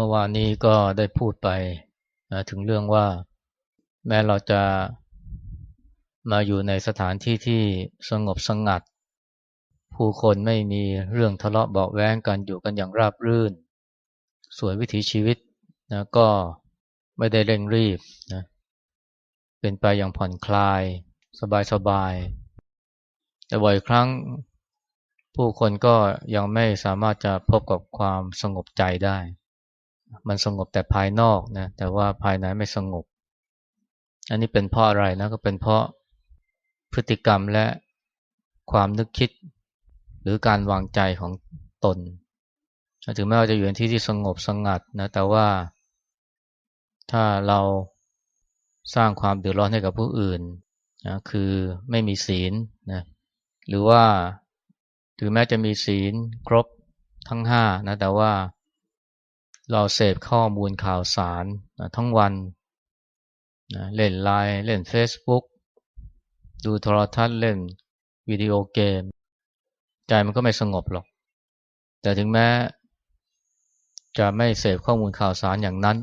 เมื่อวานนี้ก็ได้พูดไปนะถึงเรื่องว่า แม้เราจะมาอยู่ในสถานที่ที่สงบสงัด ผู้คนไม่มีเรื่องทะเลาะเบาแว้งกันอยู่กันอย่างราบรื่นส่วนวิถีชีวิตนะก็ไม่ได้เร่งรีบนะเป็นไปอย่างผ่อนคลาย สบายๆแต่บ่อยครั้งผู้คนก็ยังไม่สามารถจะพบกับความสงบใจได้ มันสงบแต่ภายนอกนะแต่ว่าภายในไม่สงบ อันนี้เป็นเพราะอะไรนะก็เป็นเพราะพฤติกรรมและความนึกคิด หรือการวางใจของตน ถึงแม้ว่าจะอยู่ในที่ที่สงบสงัดนะแต่ว่า ถ้าเราสร้างความเดือดร้อนให้กับผู้อื่นนะคือไม่มีศีลนะหรือว่าถึงแม้จะมีศีลครบทั้งห้านะแต่ว่า เราเสพข้อมูลข่าวสารนะทั้งวันนะเล่นไลน์เล่น Facebook ดูโทรทัศน์เล่นวิดีโอเกม ใจมันก็ไม่สงบหรอก แต่ถึงแม้ จะไม่เสพข้อมูลข่าวสารอย่างนั้น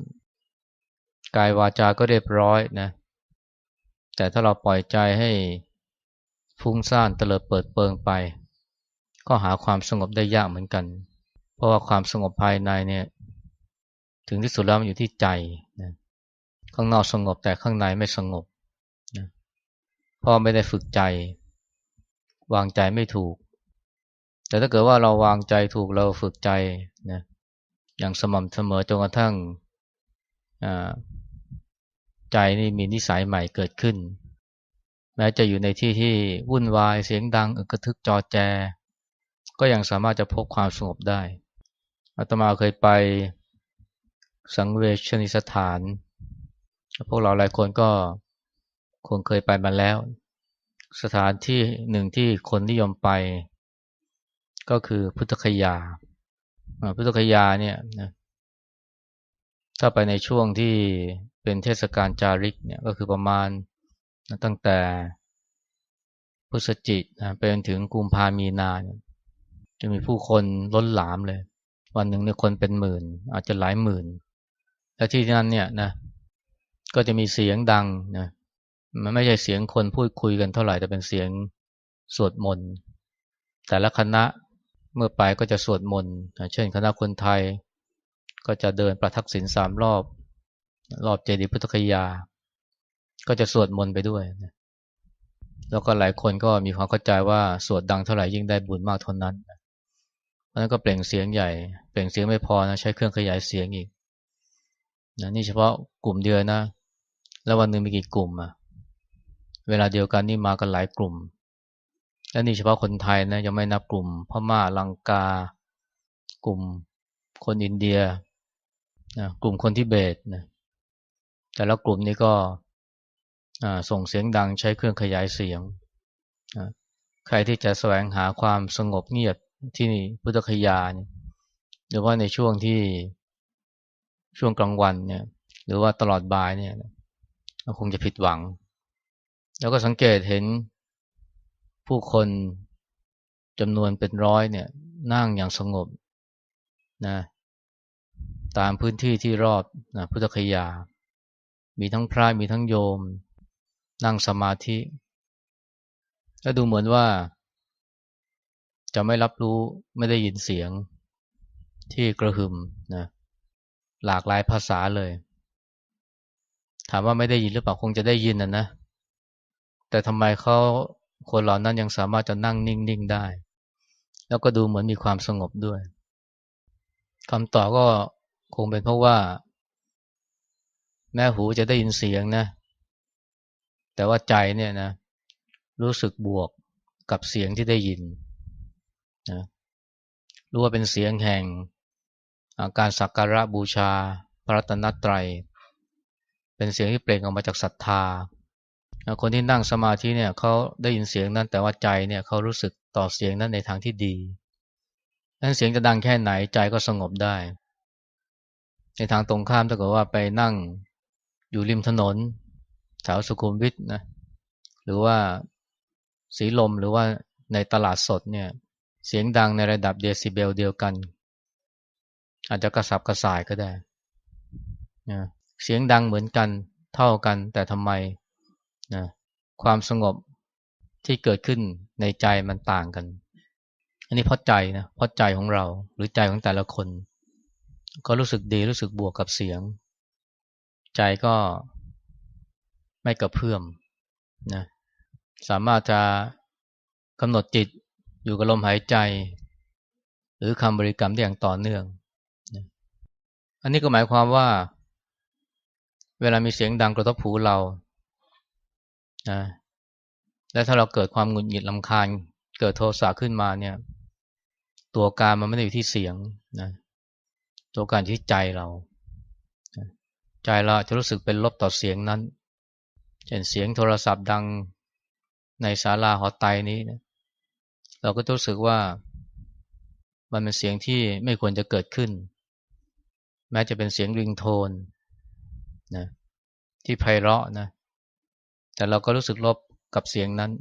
กายวาจาก็เรียบร้อยนะแต่ถ้าเราปล่อยใจให้ฟุ้งซ่านเตลิดเปิดเปิงไป ก็หาความสงบได้ยากเหมือนกัน เพราะว่าความสงบภายในเนี่ย ถึงที่สุดแล้วมันอยู่ที่ใจนะข้างนอกสงบแต่ข้างในไม่สงบนะเพราะไม่ได้ฝึกใจ วางใจไม่ถูก แต่ถ้าเกิดว่าเราวางใจถูกเราฝึกใจนะอย่างสม่ำเสมอจนกระทั่งใจนี่มีนิสัยใหม่เกิดขึ้น แม้จะอยู่ในที่ที่วุ่นวายเสียงดังกระทึกจอแจ ก็ยังสามารถจะพบความสงบได้อาตมาเคยไป สังเวชนิสถาน พวกเราหลายคนก็คงเคยไปมาแล้ว สถานที่หนึ่งที่คนนิยมไป ก็คือพุทธคยา พุทธคยาเนี่ยนะถ้าไปในช่วงที่เป็นเทศกาลจาริกเนี่ยก็คือประมาณตั้งแต่พฤศจิกนะไปจนถึงกุมภามีนาเนี่ยจะมีผู้คนล้นหลามเลย วันหนึ่งเนี่ยคนเป็นหมื่น อาจจะหลายหมื่น และที่นั้นเนี่ยนะก็จะมีเสียงดังนะมันไม่ใช่เสียงคนพูดคุยกันเท่าไหร่แต่เป็นเสียงสวดมนต์แต่ละคณะเมื่อไปก็จะสวดมนต์เช่นคณะคนไทย ก็จะเดินประทักษิณสามรอบ รอบเจดีย์พุทธคยา ก็จะสวดมนต์ไปด้วยนะแล้วก็หลายคนก็มีความเข้าใจว่าสวดดังเท่าไหร่ยิ่งได้บุญมากเท่านั้นเพราะนั้นก็เปล่งเสียงใหญ่ เปล่งเสียงไม่พอนะใช้เครื่องขยายเสียงอีก นะนี่เฉพาะกลุ่มเดียวนะ แล้ววันหนึ่งมีกี่กลุ่มอะเวลาเดียวกันนี่มากันหลายกลุ่ม และนี่เฉพาะคนไทยนะยังไม่นับกลุ่มพม่าลังกา กลุ่มคนอินเดียนะกลุ่มคนทิเบตนะแต่ละกลุ่มนี้ก็ส่งเสียงดังใช้เครื่องขยายเสียง ใครที่จะแสวงหาความสงบเงียบที่พุทธคยาหรือว่าในช่วงที่ ช่วงกลางวันเนี่ย หรือว่าตลอดบ่ายเนี่ยก็คงจะผิดหวัง แล้วก็สังเกตเห็นผู้คนจำนวนเป็นร้อยเนี่ย นั่งอย่างสงบนะตามพื้นที่ที่รอบนะพุทธคยา มีทั้งพระมีทั้งโยม นั่งสมาธิแล้วดูเหมือนว่า จะไม่รับรู้ไม่ได้ยินเสียงที่กระหึ่ม หลากหลายภาษาเลย ถามว่าไม่ได้ยินหรือเปล่าคงจะได้ยินนะนะ แต่ทำไมเขาคนเหล่านั้นยังสามารถจะนั่งนิ่งๆได้ แล้วก็ดูเหมือนมีความสงบด้วยคำตอบก็คงเป็นเพราะว่า แม่หูจะได้ยินเสียงนะ แต่ว่าใจเนี่ยนะ รู้สึกบวกกับเสียงที่ได้ยินนะรู้ว่าเป็นเสียงแห่ง การสักการะบูชาพระรัตนตรัย เป็นเสียงที่เปล่งออกมาจากศรัทธา คนที่นั่งสมาธิเนี่ยเขาได้ยินเสียงนั้นแต่ว่าใจเนี่ยเขารู้สึกต่อเสียงนั้นในทางที่ดีนั้นเสียงจะดังแค่ไหนใจก็สงบได้ ในทางตรงข้ามถ้าเกิดว่าไปนั่งอยู่ริมถนนแถวสุขุมวิทนะหรือว่าสีลมหรือว่าในตลาดสดเนี่ยเสียงดังในระดับเดซิเบลเดียวกัน อาจจะกระสับกระส่ายก็ได้นะเสียงดังเหมือนกันเท่ากัน แต่ทำไมนะความสงบที่เกิดขึ้นในใจมันต่างกัน อันนี้เพราะใจนะเพราะใจของเราหรือใจของแต่ละคน ก็รู้สึกดีรู้สึกบวกกับเสียง ใจก็ไม่กระเพื่อมนะสามารถจะกำหนดจิตอยู่กับลมหายใจ หรือคำบริกรรมได้อย่างต่อเนื่อง อันนี้ก็หมายความว่า เวลามีเสียงดังกระทบหูเรานะและถ้าเราเกิดความหงุดหงิดลำคาญ เกิดโทสะขึ้นมาเนี่ย ตัวการมันไม่ได้อยู่ที่เสียงนะตัวการที่ใจเรา ใจเราจะรู้สึกเป็นลบต่อเสียงนั้นเช่นเสียงโทรศัพท์ดังในศาลาหอไตนี้นะเราก็รู้สึกว่ามันเป็นเสียงที่ไม่ควรจะเกิดขึ้น ม้จะเป็นเสียงริงโทนนะที่ไพเราะนะแต่เราก็รู้สึกลบกับเสียงนั้น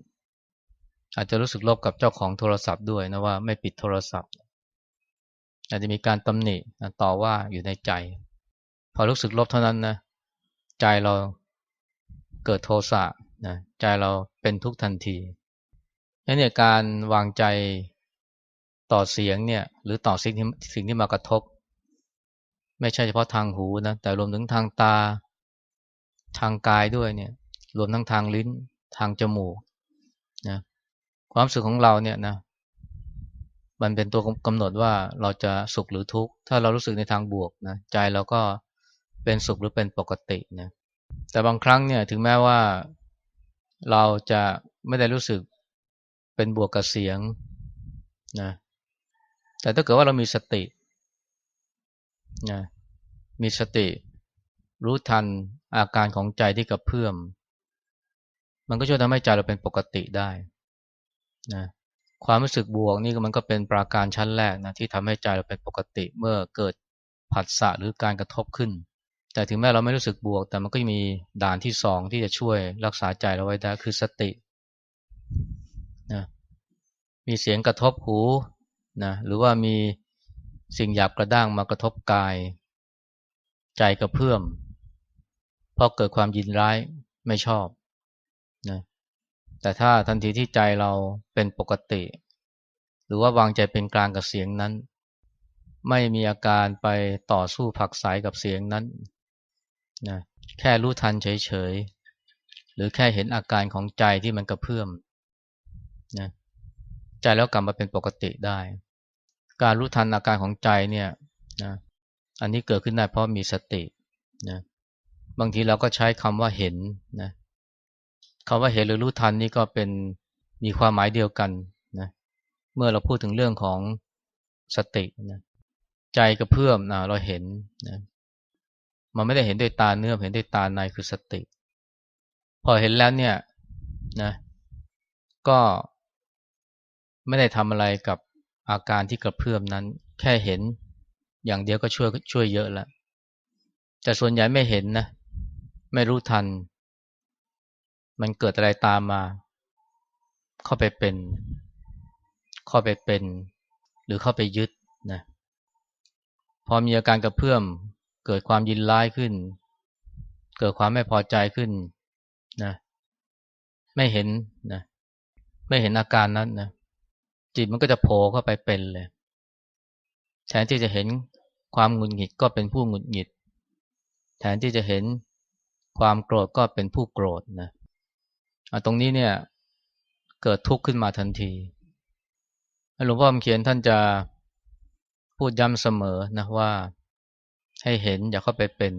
อาจจะรู้สึกลบกับเจ้าของโทรศัพท์ด้วยนะว่าไม่ปิดโทรศัพท์ อาจจะมีการตำหนิต่อว่าอยู่ในใจ พอรู้สึกลบเท่านั้นนะใจเราเกิดโทสะนะใจเราเป็นทุกข์ทันทีนั่นเนี่ยการวางใจต่อเสียงเนี่ยหรือต่อสิ่งที่สิ่งที่มากระทบ ไม่ใช่เฉพาะทางหูนะแต่รวมถึงทางตา ทางกายด้วยเนี่ย รวมทั้งทางลิ้น ทางจมูกนะความสุขของเราเนี่ยนะมันเป็นตัวกำหนดว่าเราจะสุขหรือทุกข์ ถ้าเรารู้สึกในทางบวกนะใจเราก็เป็นสุขหรือเป็นปกตินะแต่บางครั้งเนี่ยถึงแม้ว่าเราจะไม่ได้รู้สึกเป็นบวกกับเสียงนะแต่ถ้าเกิดว่าเรามีสติ นะมีสติ รู้ทันอาการของใจที่กระเพื่อม มันก็ช่วยทำให้ใจเราเป็นปกติได้นะความรู้สึกบวกนี่มันก็เป็นปราการชั้นแรกนะที่ทำให้ใจเราเป็นปกติเมื่อเกิดผัสสะหรือการกระทบขึ้น แต่ถึงแม้เราไม่รู้สึกบวก แต่มันก็มีด่านที่สองที่จะช่วยรักษาใจเราไว้ได้คือสตินะมีเสียงกระทบหูนะหรือว่ามี สิ่งหยาบกระด้างมากระทบกาย ใจกระเพื่อมพอเกิดความยินร้ายไม่ชอบนะแต่ถ้าทันทีที่ใจเราเป็นปกติ หรือว่าวางใจเป็นกลางกับเสียงนั้น ไม่มีอาการไปต่อสู้ผักสายกับเสียงนั้นนะแค่รู้ทันเฉยๆ หรือแค่เห็นอาการของใจที่มันกระเพื่อมนะใจแล้วกลับมาเป็นปกติได้ การรู้ทันอาการของใจเนี่ยนะอันนี้เกิดขึ้นได้เพราะมีสตินะบางทีเราก็ใช้คำว่าเห็นนะคำว่าเห็นหรือรู้ทันนี่ก็เป็นมีความหมายเดียวกันนะเมื่อเราพูดถึงเรื่องของสตินะใจกระเพื่อมนะเราเห็นนะมันไม่ได้เห็นด้วยตาเนื้อเห็นด้วยตาในคือสติ พอเห็นแล้วเนี่ยนะก็ไม่ได้ทำอะไรกับ อาการที่กระเพื่อมนั้น แค่เห็น อย่างเดียวก็ช่วยช่วยเยอะแล้วแต่ส่วนใหญ่ไม่เห็นนะ ไม่รู้ทัน มันเกิดอะไรตามมา เข้าไปเป็น เข้าไปเป็น หรือเข้าไปยึดนะพอมีอาการกระเพื่อม เกิดความยินร้ายขึ้น เกิดความไม่พอใจขึ้นนะ ไม่เห็นนะ ไม่เห็นอาการนั้นนะ จิตมันก็จะโผล่เข้าไปเป็นเลยแทนที่จะเห็นความหงุดหงิดก็เป็นผู้หงุดหงิด แทนที่จะเห็นความโกรธก็เป็นผู้โกรธนะตรงนี้เนี่ยเกิดทุกข์ขึ้นมาทันทีหลวงพ่อคำเขียนท่านจะพูดย้ำเสมอนะว่าให้เห็นอย่าเข้าไปเป็น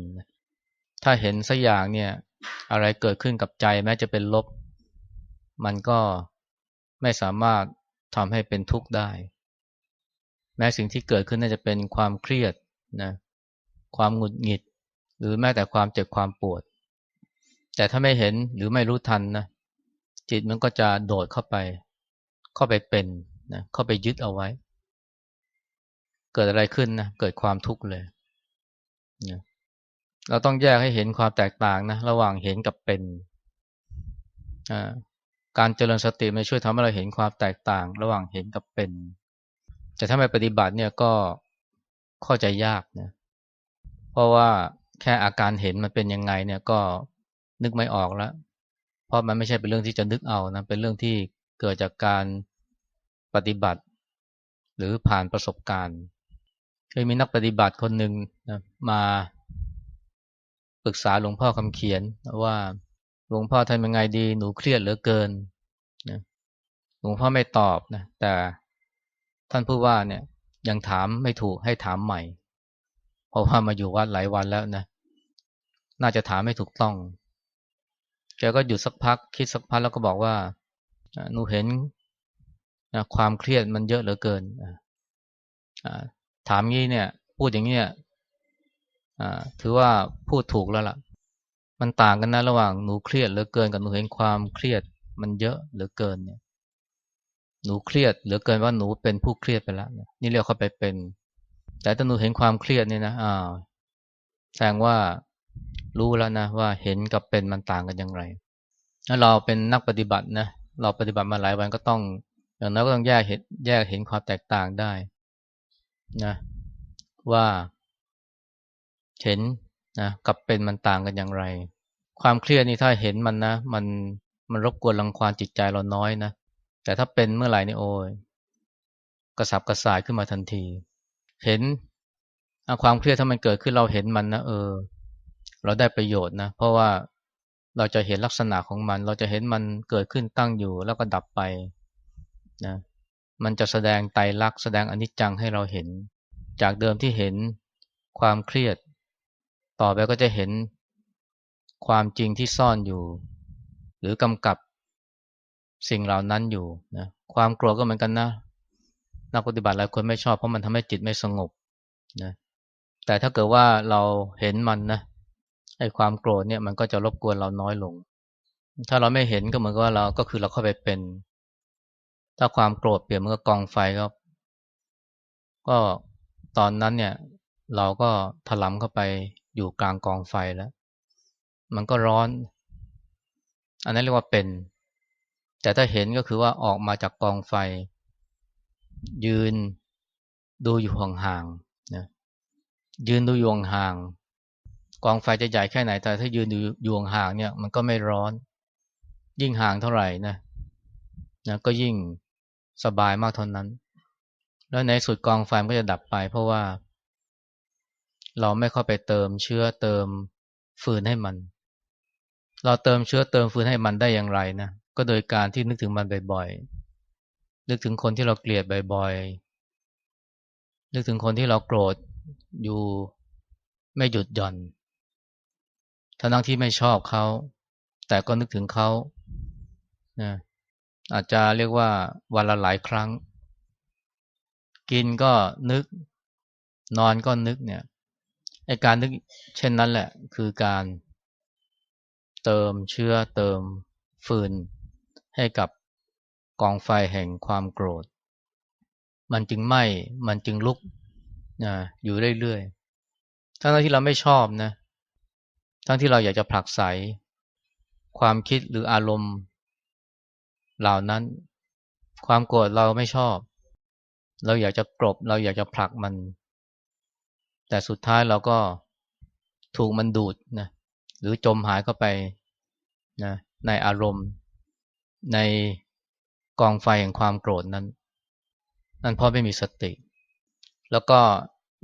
ถ้าเห็นสักอย่างเนี่ยอะไรเกิดขึ้นกับใจแม้จะเป็นลบ มันก็ไม่สามารถ ทำให้เป็นทุกข์ได้ แม้สิ่งที่เกิดขึ้นน่าจะเป็นความเครียดนะความหงุดหงิด หรือแม้แต่ความเจ็บความปวด แต่ถ้าไม่เห็นหรือไม่รู้ทันนะจิตมันก็จะโดดเข้าไป เข้าไปเป็นนะเข้าไปยึดเอาไว้ เกิดอะไรขึ้นนะเกิดความทุกข์เลยเราต้องแยกให้เห็นความแตกต่างนะระหว่างเห็นกับเป็น การเจริญสติมันช่วยทำให้เราเห็นความแตกต่าง ระหว่างเห็นกับเป็น แต่ถ้าไม่ปฏิบัติเนี่ยก็เข้าใจยากนะเพราะว่าแค่อาการเห็นมันเป็นยังไงเนี่ยก็นึกไม่ออกแล้ว เพราะมันไม่ใช่เป็นเรื่องที่จะนึกเอานะเป็นเรื่องที่เกิดจากการปฏิบัติ หรือผ่านประสบการณ์เคยมีนักปฏิบัติคนหนึ่งนะมาปรึกษาหลวงพ่อคำเขียนว่า หลวงพ่อทำยังไงดี หนูเครียดเหลือเกินนะหลวงพ่อไม่ตอบนะ แต่ท่านพูดว่าเนี่ย ยังถามไม่ถูกให้ถามใหม่ เพราะว่ามาอยู่วัดหลายวันแล้วนะ น่าจะถามไม่ถูกต้อง แกก็หยุดสักพัก คิดสักพักแล้วก็บอกว่าหนูเห็นความเครียดมันเยอะเหลือเกินถามงี้เนี่ย พูดอย่างนี้ถือว่าพูดถูกแล้วล่ะ มันต่างกันนะระหว่างหนูเครียดเหลือเกินกับหนูเห็นความเครียดมันเยอะเหลือเกินเนี่ย หนูเครียดเหลือเกินว่าหนูเป็นผู้เครียดไปแล้วนี่เรียกเข้าไปเป็น แต่ถ้าหนูเห็นความเครียดเนี่ยนะอ่าวแสดงว่ารู้แล้วนะว่าเห็นกับเป็นมันต่างกันอย่างไรถ้าเราเป็นนักปฏิบัตินะเราปฏิบัติมาหลายวันก็ต้องอย่างน้อยก็ต้องแยกเห็นแยกเห็นความแตกต่างได้นะว่า เห็น นะกับเป็นมันต่างกันอย่างไร ความเครียดนี่ถ้าเห็นมันนะ มันมันรบกวนรังควานจิตใจเราน้อยนะแต่ถ้าเป็นเมื่อไหร่นี่โอ้ยกระสับกระส่ายขึ้นมาทันที เห็นความเครียดถ้ามันเกิดขึ้นเราเห็นมันนะเออ เราได้ประโยชน์นะเพราะว่าเราจะเห็นลักษณะของมัน เราจะเห็นมันเกิดขึ้นตั้งอยู่แล้วก็ดับไปนะมันจะแสดงไตรลักษณ์แสดงอนิจจังให้เราเห็น จากเดิมที่เห็นความเครียด ต่อไปก็จะเห็นความจริงที่ซ่อนอยู่ หรือกำกับสิ่งเหล่านั้นอยู่นะความกลัวก็เหมือนกันนะนักปฏิบัติหลายคนไม่ชอบเพราะมันทำให้จิตไม่สงบนะแต่ถ้าเกิดว่าเราเห็นมันนะไอ้ความโกรธเนี่ยมันก็จะรบกวนเราน้อยลง ถ้าเราไม่เห็นก็เหมือนกับว่าเราก็คือเราเข้าไปเป็น ถ้าความโกรธเปลี่ยนมันก็กองไฟก็ก็ตอนนั้นเนี่ย เราก็ถลำเข้าไป อยู่กลางกองไฟแล้ว มันก็ร้อน อันนั้นเรียกว่าเป็น แต่ถ้าเห็นก็คือว่าออกมาจากกองไฟ ยืนดูอยู่ห่างๆนะยืนดูอยู่ห่างกองไฟจะใหญ่แค่ไหนแต่ถ้ายืนดูอยู่ห่างเนี่ย มันก็ไม่ร้อน ยิ่งห่างเท่าไหร่นะนะก็ยิ่งสบายมากเท่านั้น แล้วในสุดกองไฟมันก็จะดับไป เพราะว่า เราไม่เข้าไปเติมเชื้อเติมฟืนให้มัน เราเติมเชื้อเติมฟืนให้มันได้อย่างไรนะ ก็โดยการที่นึกถึงมันบ่อยๆ นึกถึงคนที่เราเกลียดบ่อยๆ นึกถึงคนที่เราโกรธอยู่ไม่หยุดหย่อนทั้งที่ไม่ชอบเขา แต่ก็นึกถึงเขานะอาจจะเรียกว่าวันละหลายครั้ง กินก็นึก นอนก็นึกเนี่ย ไอการนึกเช่นนั้นแหละ คือการเติมเชื้อเติมฟืน ให้กับกองไฟแห่งความโกรธ มันจึงไหม้มันจึงลุกนะอยู่เรื่อยๆทั้งที่เราไม่ชอบนะ ทั้งที่เราอยากจะผลักไสความคิดหรืออารมณ์ เหล่านั้น ความโกรธเราไม่ชอบ เราอยากจะกรบเราอยากจะผลักมัน แต่สุดท้ายเราก็ถูกมันดูดนะหรือจมหายเข้าไปนะในอารมณ์ ในกองไฟแห่งความโกรธนั้น นั่นเพราะไม่มีสติ แล้วก็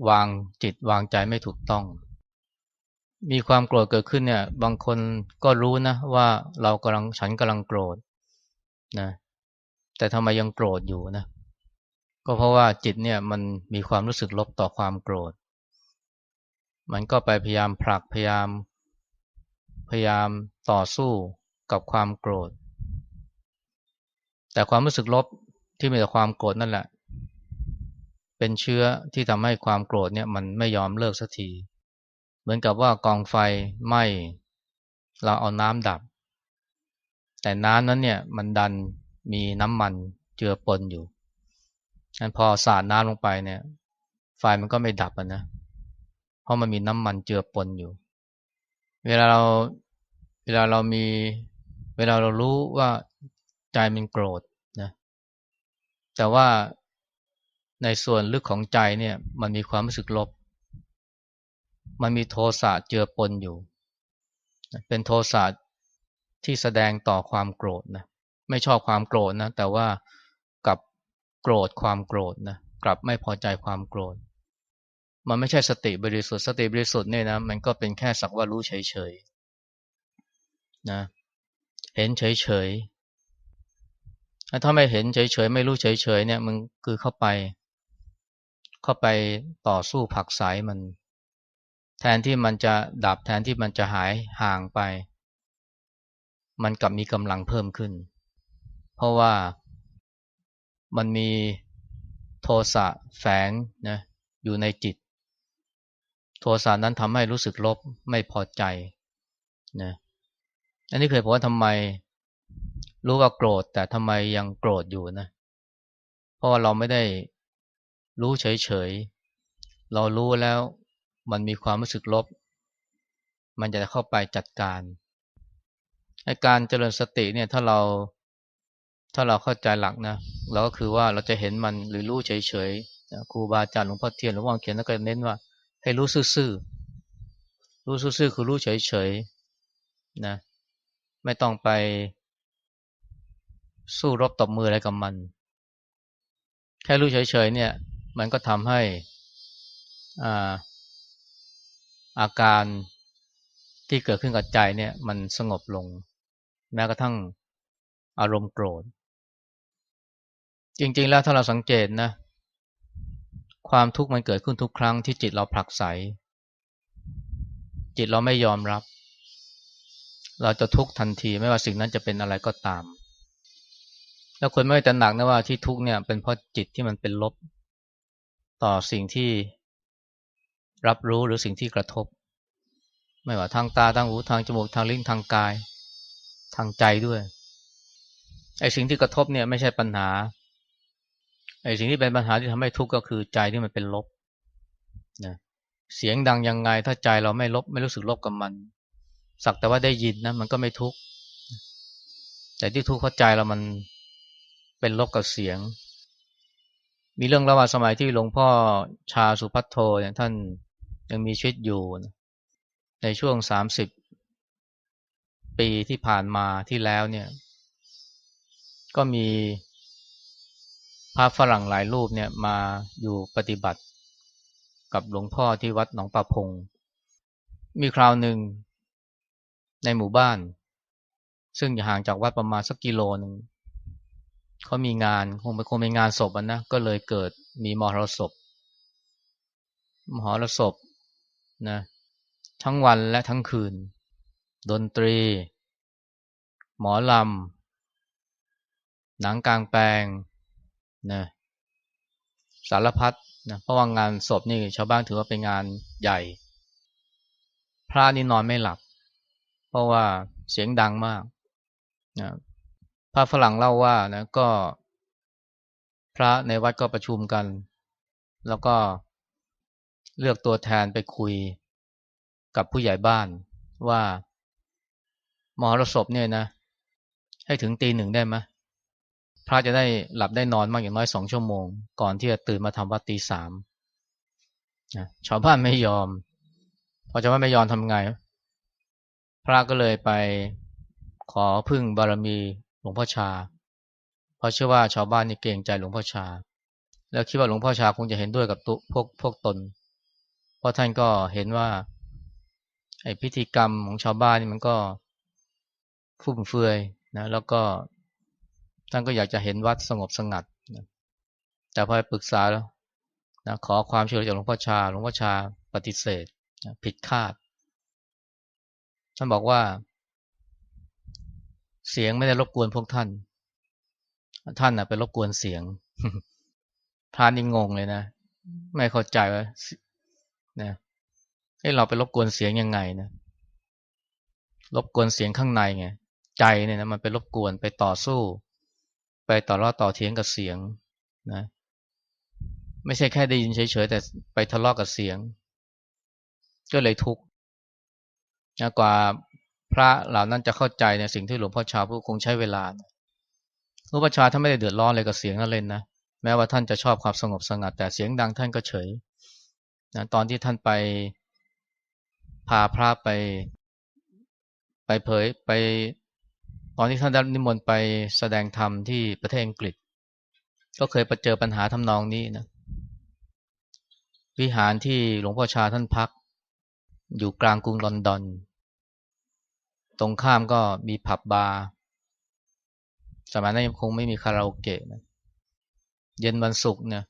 วางจิตวางใจไม่ถูกต้อง มีความโกรธเกิดขึ้นเนี่ย บางคนก็รู้นะว่าเรากำลังฉันกำลังโกรธนะแต่ทำไมยังโกรธอยู่นะ ก็เพราะว่าจิตเนี่ยมันมีความรู้สึกลบต่อความโกรธ มันก็ไปพยายามผลักพยายาม พยายามต่อสู้กับความโกรธ แต่ความรู้สึกลบที่มีแต่ความโกรธนั่นแหละ เป็นเชื้อที่ทำให้ความโกรธเนี่ยมันไม่ยอมเลิกสักที เหมือนกับว่ากองไฟไหม้เราเอาน้ำดับ แต่น้ำนั้นเนี่ยมันดันมีน้ำมันเจือปนอยู่งั้นพอสาดน้ำลงไปเนี่ย ไฟมันก็ไม่ดับนะ ราะมันมีน้ำมันเจือปนอยู่ เวลาเราเวลาเรามี เวลาเรารู้ว่าใจมันโกรธนะแต่ว่าในส่วนลึกของใจเนี่ยมันมีความรู้สึกลบ มันมีโทสะเจือปนอยู่ เป็นโทสะที่แสดงต่อความโกรธนะไม่ชอบความโกรธนะแต่ว่ากับโกรธความโกรธนะกลับไม่พอใจความโกรธ มันไม่ใช่สติบริสุทธิ์สติบริสุทธิ์เนี่ยนะมันก็เป็นแค่สักว่ารู้เฉยๆนะเห็นเฉยๆถ้าไม่เห็นเฉยๆไม่รู้เฉยๆเนี่ยมันคือเข้าไป เข้าไปต่อสู้ผักสายมัน แทนที่มันจะดับแทนที่มันจะหายห่างไป มันกลับมีกำลังเพิ่มขึ้น เพราะว่ามันมีโทสะแฝงนะอยู่ในจิต โทสะนั้นทำให้รู้สึกลบไม่พอใจนะอันนี้เคยบอกว่าทำไมรู้ว่าโกรธ แต่ทำไมยังโกรธอยู่นะ เพราะว่าเราไม่ได้รู้เฉยๆ เรารู้แล้วมันมีความรู้สึกลบ มันจะเข้าไปจัดการให้การเจริญสติเนี่ยถ้าเราถ้าเราเข้าใจหลักนะเราก็คือว่าเราจะเห็นมันหรือรู้เฉยๆครูบาอาจารย์หลวงพ่อเทียนหลวงพ่อเขียนแล้วก็เน้นว่า ให้รู้ซื่อๆรู้ซื่อๆคือรู้เฉยๆนะไม่ต้องไปสู้รบตบมืออะไรกับมัน แค่รู้เฉยๆเนี่ย มันก็ทำให้อาอาการที่เกิดขึ้นกับใจเนี่ยมันสงบลง แม้กระทั่งอารมณ์โกรธ จริงๆแล้วถ้าเราสังเกตนะ ความทุกข์มันเกิดขึ้นทุกครั้งที่จิตเราผลักไส จิตเราไม่ยอมรับ เราจะทุกข์ทันทีไม่ว่าสิ่งนั้นจะเป็นอะไรก็ตาม แล้วคนไม่แต่หนักนะว่าที่ทุกข์เนี่ยเป็นเพราะจิตที่มันเป็นลบ ต่อสิ่งที่รับรู้หรือสิ่งที่กระทบ ไม่ว่าทางตาทางหูทางจมูกทางลิ้นทางกาย ทางใจด้วยไอ้สิ่งที่กระทบเนี่ยไม่ใช่ปัญหา ไอ้สิ่งที่เป็นปัญหาที่ทำให้ทุกข์ก็คือใจที่มันเป็นลบนะเสียงดังยังไง ถ้าใจเราไม่ลบไม่รู้สึกลบกับมัน สักแต่ว่าได้ยินนะมันก็ไม่ทุกข์แต่ที่ทุกข์เพราะใจเรามันเป็นลบกับเสียง มีเรื่องระหว่างสมัยที่หลวงพ่อชาสุพัทโทเนี่ยท่านยังมีชีวิตอยู่ในช่วงสามสิบปีที่ผ่านมาที่แล้วเนี่ย ก็มี ระฝรั่งหลายรูปเนี่ยมาอยู่ปฏิบัติ กับหลวงพ่อที่วัดหนองปะพง มีคราวหนึ่งในหมู่บ้าน ซึ่งอยู่ห่างจากวัดประมาณสักกิโลหนึ่งเขามีงานคงเป็นคงเป็นงานศพนะก็เลยเกิดมีมหรสพมหรสพนะทั้งวันและทั้งคืน ดนตรี หมอลำหนังกลางแปลง นะสารพัดนะเพราะว่างานศพนี่ชาวบ้านถือว่าเป็นงานใหญ่ พระนี่นอนไม่หลับ เพราะว่าเสียงดังมากนะพระฝรั่งเล่าว่านะก็ พระในวัดก็ประชุมกัน แล้วก็เลือกตัวแทนไปคุยกับผู้ใหญ่บ้านว่ามหรสพเนี่ยนะ ให้ถึงตีหนึ่งได้ไหม ระจะได้หลับได้นอนมากอย่างน้อยสองชั่วโมง ก่อนที่จะตื่นมาทำวัดตีสามชาวบ้านไม่ยอม พอชาวบ้านไม่ยอมทำไง พระก็เลยไปขอพึ่งบารมีหลวงพ่อชา เพราะเชื่อว่าชาวบ้านนี่เกรงใจหลวงพ่อชา แล้วคิดว่าหลวงพ่อชาคงจะเห็นด้วยกับตุพวกพวกตน เพราะท่านก็เห็นว่าไอ้พิธีกรรมของชาวบ้านนี่มันก็ฟุ่มเฟือยนะ แล้วก็ ท่านก็อยากจะเห็นวัดสงบสงัดนะแต่พอไปปรึกษาแล้วนะขอความช่วยเหลือจากหลวงพ่อชา หลวงพ่อชาปฏิเสธนะผิดคาด ท่านบอกว่า เสียงไม่ได้รบกวนพวกท่าน ท่านนะไปรบกวนเสียง พระนี่งงเลยนะ ไม่เข้าใจว่านะให้เราไปรบกวนเสียงยังไงนะ รบกวนเสียงข้างในไง ใจเนี่ยนะมันไปรบกวนไปต่อสู้ ไปต่อรอต่อเถียงกับเสียงนะไม่ใช่แค่ได้ยินเฉยๆแต่ไปทะเลาะกกับเสียง ก็เลยทุกข์นะกว่าพระเหล่านั้นจะเข้าใจในสิ่งที่หลวงพ่อชาพูดคงใช้เวลาหลวงพ่อชาถ้าไม่ได้เดือดร้อนอะไรกับเสียงนั่นเลยนะแม้ว่าท่านจะชอบความสงบสงัด แต่เสียงดังท่านก็เฉยนะตอนที่ท่านไปพาพระไป ไปเผยไป อนที่ท่านได้นิมนต์ไปแสดงธรรมที่ประเทศอังกฤษ ก็เคยไปเจอปัญหาทำนองนี้นะ วิหารที่หลวงพ่อชาท่านพัก อยู่กลางกรุงลอนดอน ตรงข้ามก็มีผับบาร์ สมัยนั้นยังคงไม่มีคาราโอเกะนะเย็นวันศุกร์เนี่ย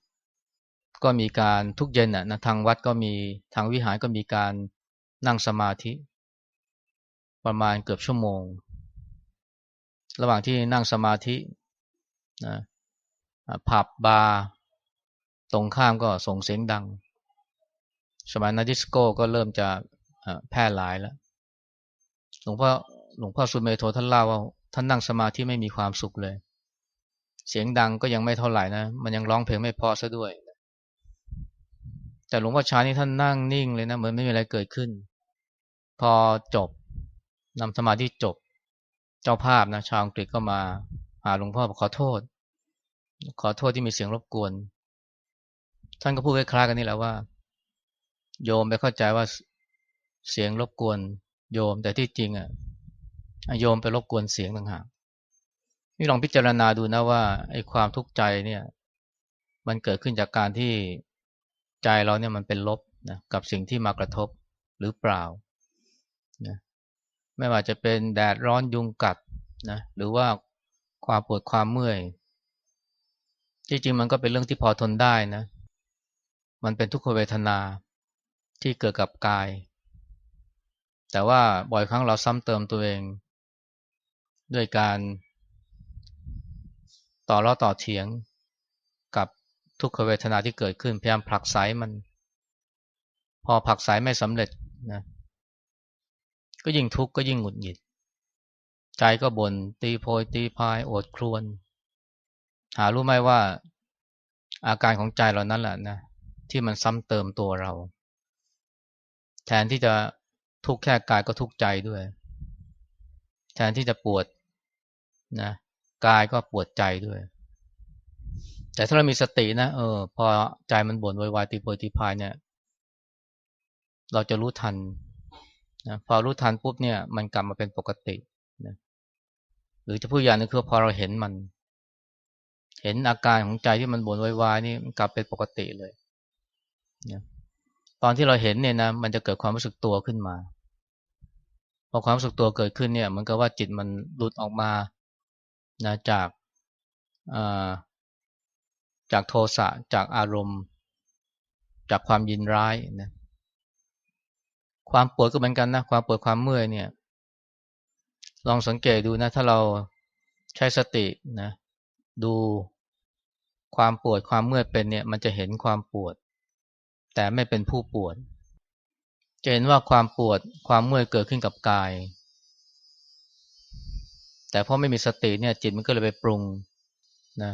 ก็มีการทุกเย็นน่ะนะทางวัดก็มีทางวิหารก็มีการนั่งสมาธิ ประมาณเกือบชั่วโมง ระหว่างที่นั่งสมาธินะผับบาร์ตรงข้ามก็ส่งเสียงดัง สมัยนาดิสโก้ก็เริ่มจะแพร่หลายแล้ว หลวงพ่อหลวงพ่อสุเมโทท่านเล่าว่าท่านนั่งสมาธิไม่มีความสุขเลย เสียงดังก็ยังไม่เท่าไหร่นะ มันยังร้องเพลงไม่พอซะด้วย แต่หลวงพ่อชานี่ท่านนั่งนิ่งเลยนะ เหมือนไม่มีอะไรเกิดขึ้น พอจบนำสมาธิจบ เจ้าภาพนะชาวอังกฤษก็มาหาหลวงพ่อขอโทษ ขอโทษที่มีเสียงรบกวน ท่านก็พูดคล้ายๆกันนี่แหละว่า โยมไปเข้าใจว่าเสียงรบกวน โยมแต่ที่จริงอะโยมไปรบกวนเสียงต่างหากนี่ลองพิจารณาดูนะว่าไอ้ความทุกข์ใจเนี่ย มันเกิดขึ้นจากการที่ใจเราเนี่ยมันเป็นลบนะกับสิ่งที่มากระทบหรือเปล่า ไม่ว่าจะเป็นแดดร้อนยุงกัดนะหรือว่าความปวดความเมื่อยจริงมันก็เป็นเรื่องที่พอทนได้นะ มันเป็นทุกขเวทนาที่เกิดกับกาย แต่ว่าบ่อยครั้งเราซ้ำเติมตัวเอง ด้วยการต่อล้อต่อเถียงกับทุกขเวทนาที่เกิดขึ้นพยายามผลักไสมัน พอผลักไสไม่สำเร็จนะ ก็ยิ่งทุกข์ก็ยิ่งหงุดหงิด ใจก็บน่นตีโพยตีพายโอดครวน หารู้ไหมว่า อาการของใจเรานั้นแหละนะที่มันซ้ำเติมตัวเรา แทนที่จะทุกข์แค่กายก็ทุกข์ใจด้วย แทนที่จะปวดนะกายก็ปวดใจด้วย แต่ถ้าเรามีสตินะเออพอใจมันบ่นวายตีโพยตีพายเนี่ย เราจะรู้ทัน นะพอรู้ทันปุ๊บเนี่ยมันกลับมาเป็นปกตินะหรือจะพูดอย่างนึงคือพอเราเห็นมัน เห็นอาการของใจที่มันบ่นวายนี่มันกลับเป็นปกติเลยนะตอนที่เราเห็นเนี่ยนะมันจะเกิดความรู้สึกตัวขึ้นมาพอความรู้สึกตัวเกิดขึ้นเนี่ยมันก็ว่าจิตมันหลุดออกมานะจากจากโทสะจากอารมณ์ จากความยินร้ายนะ ความปวดก็เหมือนกันนะความปวดความเมื่อยเนี่ย ลองสังเกตดูนะ ถ้าเราใช้สตินะ ดูความปวดความเมื่อยเป็นเนี่ย มันจะเห็นความปวด แต่ไม่เป็นผู้ปวด จะเห็นว่าความปวดความเมื่อยเกิดขึ้นกับกาย แต่พราะไม่มีสติเนี่ย จิตมันก็เลยไปปรุงนะ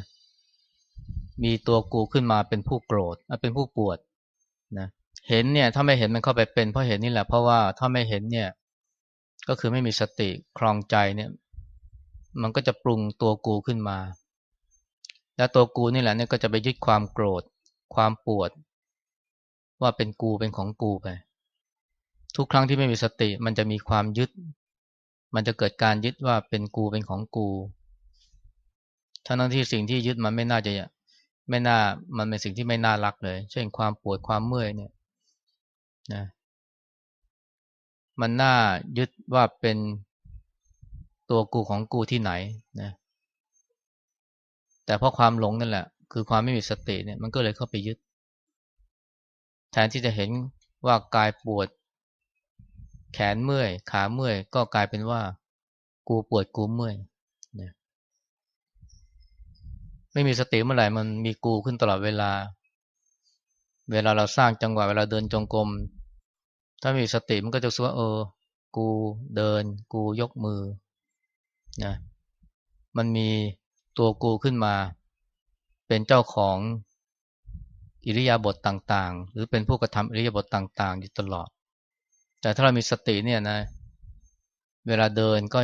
มีตัวกูขึ้นมาเป็นผู้โกรธเป็นผู้ปวดนะ เห็นเนี่ยถ้าไม่เห็นมันเข้าไปเป็นเพราะเห็นนี่แหละเพราะว่าถ้าไม่เห็นเนี่ย ก็คือไม่มีสติครองใจเนี่ย มันก็จะปรุงตัวกูขึ้นมา แล้วตัวกูนี่แหละเนี่ยก็จะไปยึดความโกรธ ความปวด ว่าเป็นกูเป็นของกูไป ทุกครั้งที่ไม่มีสติ มันจะมีความยึด มันจะเกิดการยึดว่าเป็นกูเป็นของกูทั้งที่สิ่งที่ยึดมันไม่น่าจะไม่น่ามันเป็นสิ่งที่ไม่น่ารักเลย เช่นความปวดความเมื่อยเนี่ย นะมันน่ายึดว่าเป็นตัวกูของกูที่ไหนนะแต่เพราะความหลงนั่นแหละ คือความไม่มีสติเนี่ยมันก็เลยเข้าไปยึด แทนที่จะเห็นว่ากายปวด แขนเมื่อย ขาเมื่อย ก็กลายเป็นว่า กูปวดกูเมื่อยนี่ยไม่มีสติเมื่อไหร่มันมีกูขึ้นตลอดเวลา เวลาเราสร้างจังหวะเวลาเดินจงกรม ถ้ามีสติมันก็จะรู้ว่าเออ กูเดิน กูยกมือนะมันมีตัวกูขึ้นมา เป็นเจ้าของอิริยาบถต่างๆ หรือเป็นผู้กระทำอิริยาบถต่างๆอยู่ตลอด แต่ถ้าเรามีสติเนี่ยนะ เวลาเดินก็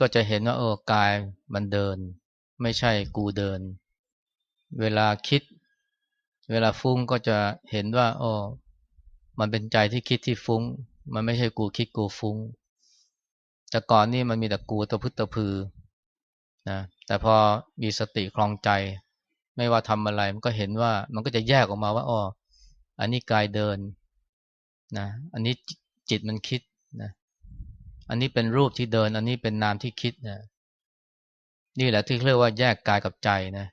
ก็จะเห็นว่าเออกายมันเดิน ไม่ใช่กูเดิน เวลาคิด เวลาฟุ้งก็จะเห็นว่าอ๋อ มันเป็นใจที่คิดที่ฟุ้ง มันไม่ใช่กูคิดกูฟุ้ง แต่ก่อนนี่มันมีแต่กูตะพึตะพือนะแต่พอมีสติคลองใจ ไม่ว่าทำอะไรมันก็เห็นว่ามันก็จะแยกออกมาว่าอ๋ออันนี้กายเดินนะอันนี้จิตมันคิดนะอันนี้เป็นรูปที่เดิน อันนี้เป็นนามที่คิดนะนี่แหละที่เรียกว่าแยกกายกับใจนะ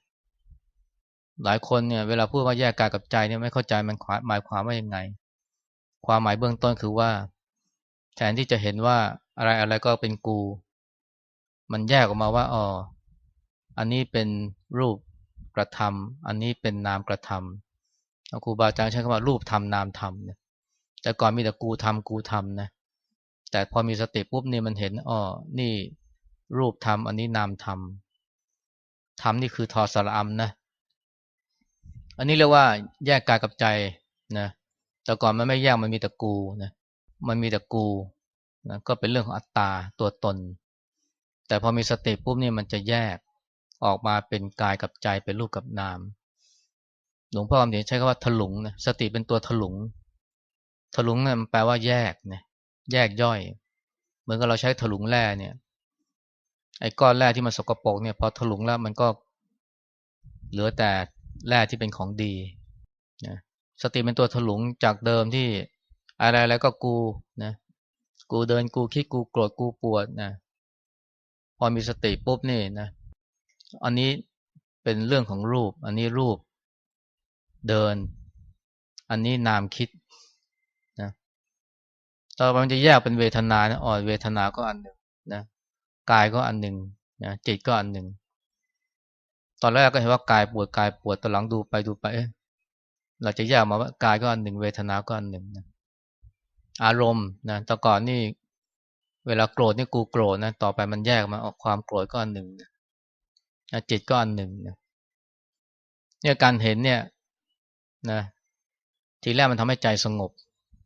หลายคนเนี่ยเวลาพูดว่าแยกกายกับใจเนี่ยไม่เข้าใจมันหมายความว่ายังไง ความหมายเบื้องต้นคือว่า แทนที่จะเห็นว่าอะไรอะไรก็เป็นกู มันแยกออกมาว่าอ๋ออันนี้เป็นรูปกระทำอันนี้เป็นนามกระทำครูบาอาจารย์ใช้คำว่ารูปทำนามทำเนี่ยแต่ก่อนมีแต่กูทำกูทำนะแต่พอมีสติปุ๊บนี่มันเห็นอ๋อนี่รูปทำอันนี้นามทำทำนี่คือทอสระอัมนะ อันนี้เรียกว่าแยกกายกับใจนะ แต่ก่อนมันไม่แยกมันมีแต่กูนะมันมีแต่กูนะก็เป็นเรื่องของอัตตาตัวตน แต่พอมีสติปุ๊บนี่มันจะแยกออกมาเป็นกายกับใจเป็นรูปกับนาม หลวงพ่อคำเดียใช้คำว่าถลุงนะสติเป็นตัวถลุง ถลุงเนี่ยมันแปลว่าแยกนะแยกย่อย เหมือนกับเราใช้ถลุงแร่เนี่ยไอ้ก้อนแร่ที่มันสกปรกเนี่ยพอถลุงแล้วมันก็เหลือแต่แร่ที่เป็นของดีนะ สติเป็นตัวถลุงจากเดิมที่อะไรอะไรก็กูนะกูเดินกูคิดกูโกรธกูปวดนะพอมีสติปุ๊บนี่นะอันนี้เป็นเรื่องของรูป อันนี้รูปเดิน อันนี้นามคิดนะต่อไปมันจะแยกเป็นเวทนานะอ่อนเวทนาก็อันหนึ่งนะกายก็อันหนึ่งนะจิตก็อันหนึ่งตอนแรกก็เห็นว่ากายปวดกายปวดตอนหลังดูไปดูไป เราจะแยกมาว่ากายก็อันหนึ่ง เวทนาก็อันหนึ่งนะอารมณ์นะแต่ก่อนนี่ เวลาโกรธนี่กูโกรธนะต่อไปมันแยกมาออกความโกรธก็อันหนึ่งนะจิตก็อันหนึ่งนะเนี่ยการเห็นเนี่ยนะทีแรกมันทำให้ใจสงบ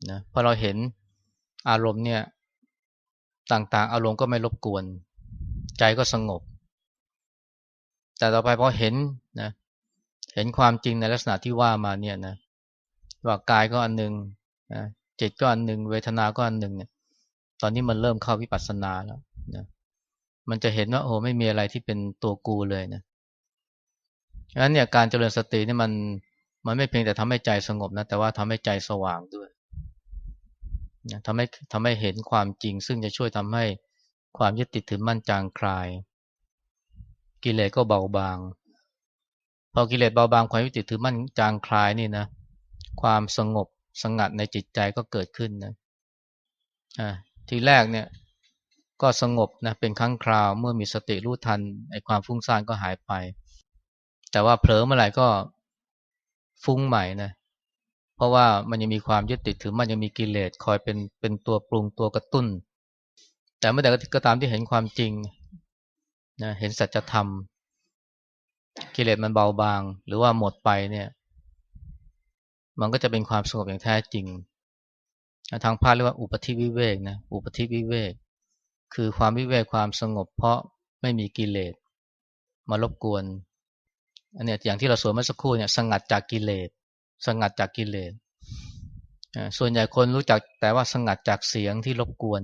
นะพอเราเห็นอารมณ์เนี่ยต่างๆ อารมณ์ก็ไม่รบกวน ใจก็สงบ แต่ต่อไปพอเห็นนะ เห็นความจริงในลักษณะที่ว่ามาเนี่ยนะว่ากายก็อันหนึ่งนะจิตก็อันหนึ่งเวทนาก็อันหนึ่งเนี่ย ตอนนี้มันเริ่มเข้าวิปัสสนาแล้วนะมันจะเห็นว่าโอ้ไม่มีอะไรที่เป็นตัวกูเลยนะฉะนั้นเนี่ยการเจริญสตินี่มันมันไม่เพียงแต่ทำให้ใจสงบนะแต่ว่าทำให้ใจสว่างด้วยนะทำให้ทำให้เห็นความจริง ซึ่งจะช่วยทำให้ความยึดติดถือมั่นจางคลาย กิเลสก็เบาบาง พอกิเลสเบาบางความยึดติดถือมั่นจางคลายนี่นะ ความสงบสงัดในจิตใจก็เกิดขึ้นนะอ่าทีแรกเนี่ยก็สงบนะเป็นครั้งคราวเมื่อมีสติรู้ทันไอ้ความฟุ้งซ่านก็หายไป แต่ว่าเผลอเมื่อไหร่ก็ฟุ้งใหม่นะเพราะว่ามันยังมีความยึดติดถือมันยังมีกิเลสคอยเป็นเป็นตัวปรุงตัวกระตุ้น แต่เมื่อใดก็ตามที่เห็นความจริงนะเห็นสัจธรรม กิเลสมันเบาบาง หรือว่าหมดไปเนี่ย มันก็จะเป็นความสงบอย่างแท้จริง ทางพาเรียกว่าอุปธิวิเวกนะอุปธิวิเวก คือความวิเวกความสงบ เพราะไม่มีกิเลสมารบกวนอันเนี้ยอย่างที่เราสวดเมื่อสักครู่เนี่ยสงัดจากกิเลสสงัดจากกิเลสส่วนใหญ่คนรู้จักแต่ว่าสงัดจากเสียงที่รบกวน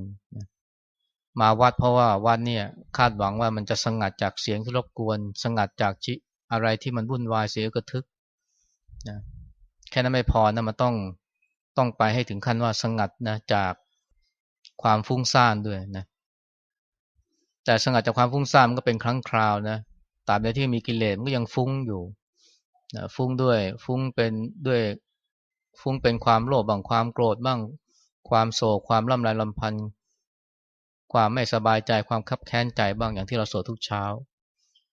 มาวัดเพราะว่าวัดเนี่ยคาดหวังว่ามันจะสงัดจากเสียงที่รบกวน สงัดจากจิอะไรที่มันวุ่นวายเสียกระทึกนะแค่นั้นไม่พอนะมันต้องต้องไปให้ถึงขั้นว่าสงัดนะจากความฟุ้งซ่านด้วยนะแต่สงัดจากความฟุ้งซ่านมันก็เป็นครั้งคราวนะตราบใดที่มีกิเลสมันก็ยังฟุ้งอยู่นะฟุ้งด้วยฟุ้งเป็นด้วยฟุ้งเป็นความโลภบ้างความโกรธบ้างความโศกความล่ำไรลำพันธ์ ความไม่สบายใจความคับแค้นใจบ้างอย่างที่เราสวดทุกเช้า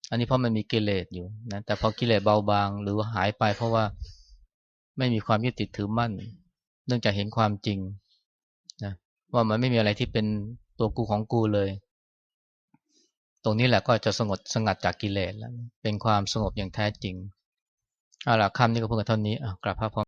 อันนี้เพราะมันมีกิเลสอยู่นะแต่พอกิเลสเบาบางหรือว่าหายไปเพราะว่าไม่มีความยึดติดถือมั่น เนื่องจากเห็นความจริงนะว่ามันไม่มีอะไรที่เป็นตัวกูของกูเลย ตรงนี้แหละก็จะสงบสงัดจากกิเลสแล้วเป็นความสงบอย่างแท้จริงเอาล่ะคำนี้ก็เพิ่งเท่านี้อะกลับพระพร